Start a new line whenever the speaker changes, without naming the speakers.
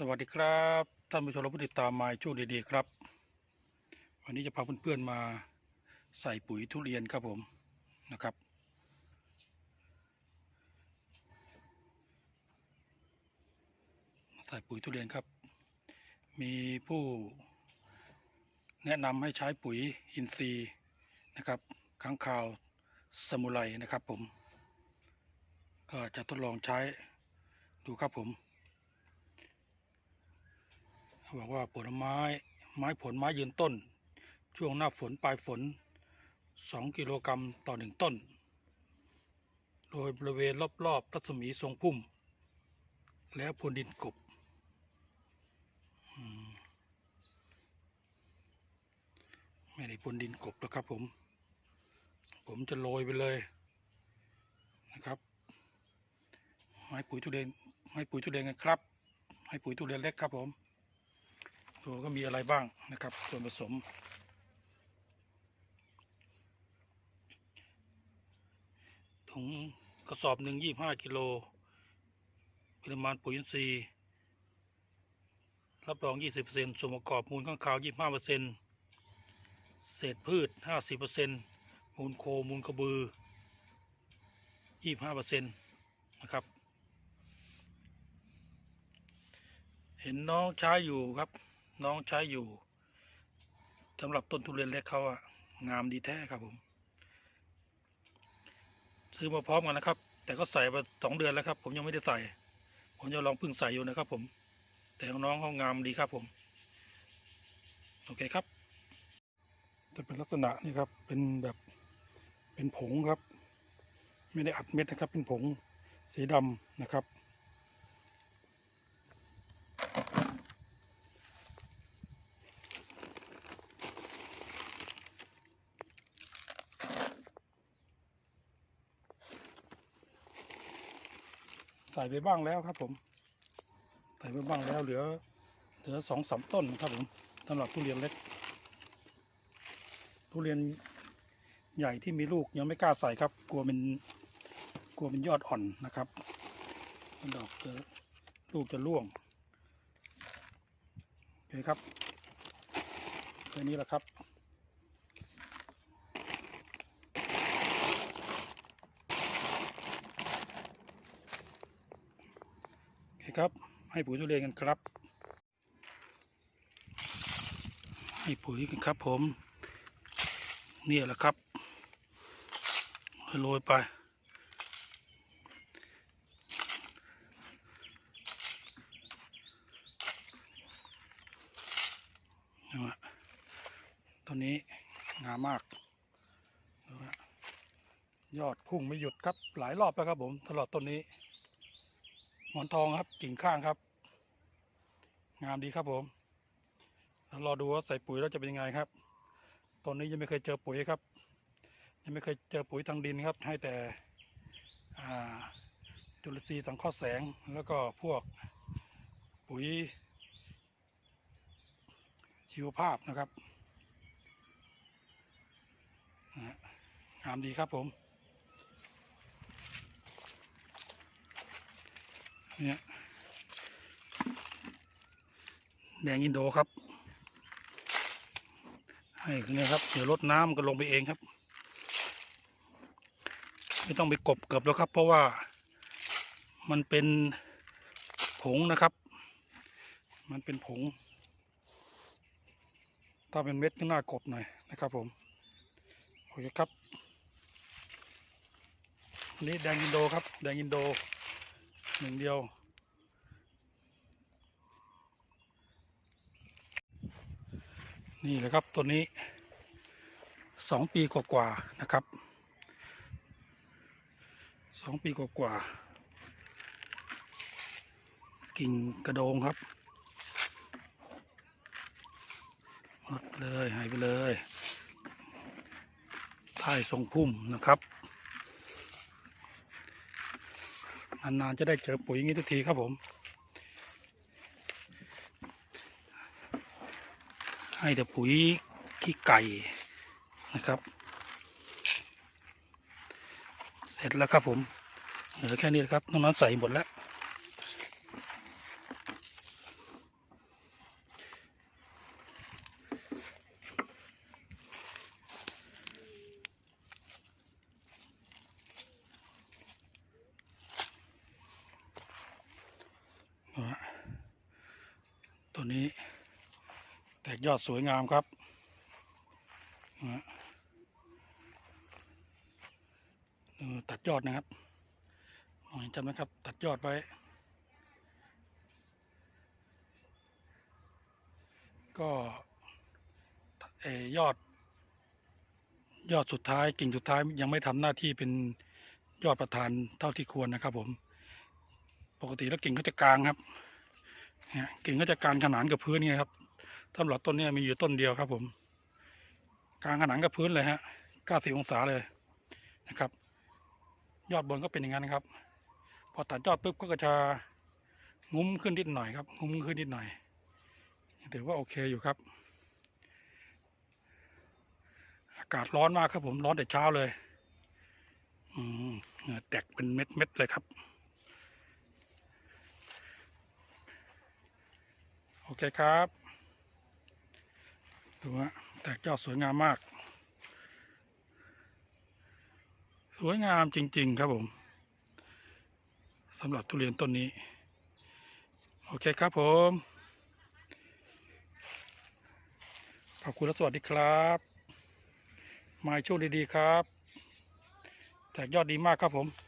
สวัสดีครับท่านผู้ชมและผู้ติดตามมาช่วงดีๆครับ วันนี้จะพาเพื่อนๆมาใส่ปุ๋ยทุเรียนครับผมนะครับ ใส่ปุ๋ยทุเรียนครับ มีผู้แนะนำให้ใช้ปุ๋ยอินทรีย์นะครับค้างคาวสมุไรนะครับผม ก็จะทดลองใช้ดูครับผม บอกว่าผลไม้ไม้ผลไม้ยืนต้น ช่วงหน้าฝนปลายฝน 2 กิโลกรัมต่อหนึ่งต้น โดยบริเวณรอบๆรัศมีทรงพุ่ม แล้วพรวนดินกบไม่ได้พรวนดินกบแล้วครับผม ผมจะโรยไปเลยนะครับให้ปุ๋ยทุเรียนให้ปุ๋ยทุเรียนกันครับ ให้ปุ๋ยทุเรียนเล็กครับผมูก็มีอะไรบ้างนะครับ ส่วนผสม ถุงกระสอบหนึ่งยี่ห้ากิโลปริมาณปุ๋ยอินทรีย์ รับรอง 20%ส่วนประกอบมูลข้างคาว 25%เศษพืช 50%มูลโค มูลกระบือ 25%นะครับ เห็นน้องใช้อยู่ครับ น้องใช้อยู่สำหรับต้นทุเรียนเล็กเขาอะงามดีแท้ครับผมซื้อมาพร้อมกันนะครับ แต่ก็ใส่มาสองเดือนแล้วครับ ผมยังไม่ได้ใส่ ผมจะลองพึ่งใส่อยู่นะครับ ผม แต่ของน้องเขางามดีครับผม โอเคครับ จะเป็นลักษณะนี่ครับ เป็นแบบเป็นผงครับ ไม่ได้อัดเม็ดนะครับ เป็นผงสีดำนะครับ ส่ไปบ้างแล้วครับ ผมใส่ไปบ้างแล้วเหลือ เหลือสองสามต้นครับผมสำหรับทุเรียนเล็ก ทุเรียนใหญ่ที่มีลูกยังไม่กล้าใส่ครับ กลัวเป็นกลัวเป็นยอดอ่อนนะครับดอกจะลูกจะร่วงโอเคครับแค่นี้แหละครับ โอเครับ ให้ปุ๋ยทุเรียนกันครับ ให้ปุ๋ยกันครับผม เนี่ยแหละครับโรยไปนะฮะตัวนี้งามมาก ยอดพุ่งไม่หยุดครับหลายรอบแล้วครับผมตลอดต้นนี้ หมอนทองครับกิ่งข้างครับ งามดีครับผมแล้วรอดูว่าใส่ปุ๋ยแล้วจะเป็นยังไงครับ ตอนนี้ยังไม่เคยเจอปุ๋ยครับ ยังไม่เคยเจอปุ๋ยทางดินครับ ให้แต่จุลทรีย์สังเคราะห์แสงแล้วก็พวกปุ๋ยชีวภาพนะครับงามดีครับผม เนี่ยแดงอินโดครับ ให้เนี่ยครับ เดี๋ยวลดน้ำก็ลงไปเองครับ ไม่ต้องไปกบเกือบแล้วครับ เพราะว่ามันเป็นผงนะครับ มันเป็นผง ถ้าเป็นเม็ดก็น่ากบหน่อยนะครับผม โอเคครับอันนี้แดงอินโดครับ แดงอินโด หนึ่งเดียว นี่แหละครับตัวนี้สองปีกว่าๆนะครับสองปีกว่าๆกิ่งกระโดงครับหมดเลยหายไปเลยใต้ทรงพุ่มนะครับ นานๆจะได้เจอปุ๋ยอย่างนี้ทุกทีครับผม ให้แต่ปุ๋ยขี้ไก่นะครับ เสร็จแล้วครับผมเหลือแค่นี้ครับนอกนั้นใส่หมดแล้ว นะฮะตัว นี้ แตกยอดสวยงามครับตัดยอดนะครับมองเห็นจำนะครับ ตัดยอดไว้ ก็เอยอด ยอดสุดท้ายกิ่งสุดท้ายยังไม่ทำหน้าที่เป็นยอดประธานเท่าที่ควรนะครับผม ปกติแล้วกิ่งก็จะกลางครับ กิ่งก็จะกางขนานกับพื้นไงครับสำหรับต้นนี้มีอยู่ต้นเดียวครับผม กางขนานกับพื้นเลยฮะ90องศาเลยนะครับ ยอดบนก็เป็นอย่างนั้นครับ พอตัดยอดปุ๊บก็จะงุ้มขึ้นนิดหน่อยครับ งุ้มขึ้นนิดหน่อยถือว่าโอเคอยู่ครับ อากาศร้อนมากครับผมร้อนแต่เช้าเลย อืมเหงื่อแตกเป็นเม็ดเม็ดๆเลยครับ โอเคครับ ดูว่าแตกยอดสวยงามมาก สวยงามจริง ๆ ครับผมสำหรับทุเรียนต้นนี้ โอเคครับผม ขอบคุณและสวัสดีครับ มาช่วงดี ๆ ครับ แตกยอดดีมากครับผม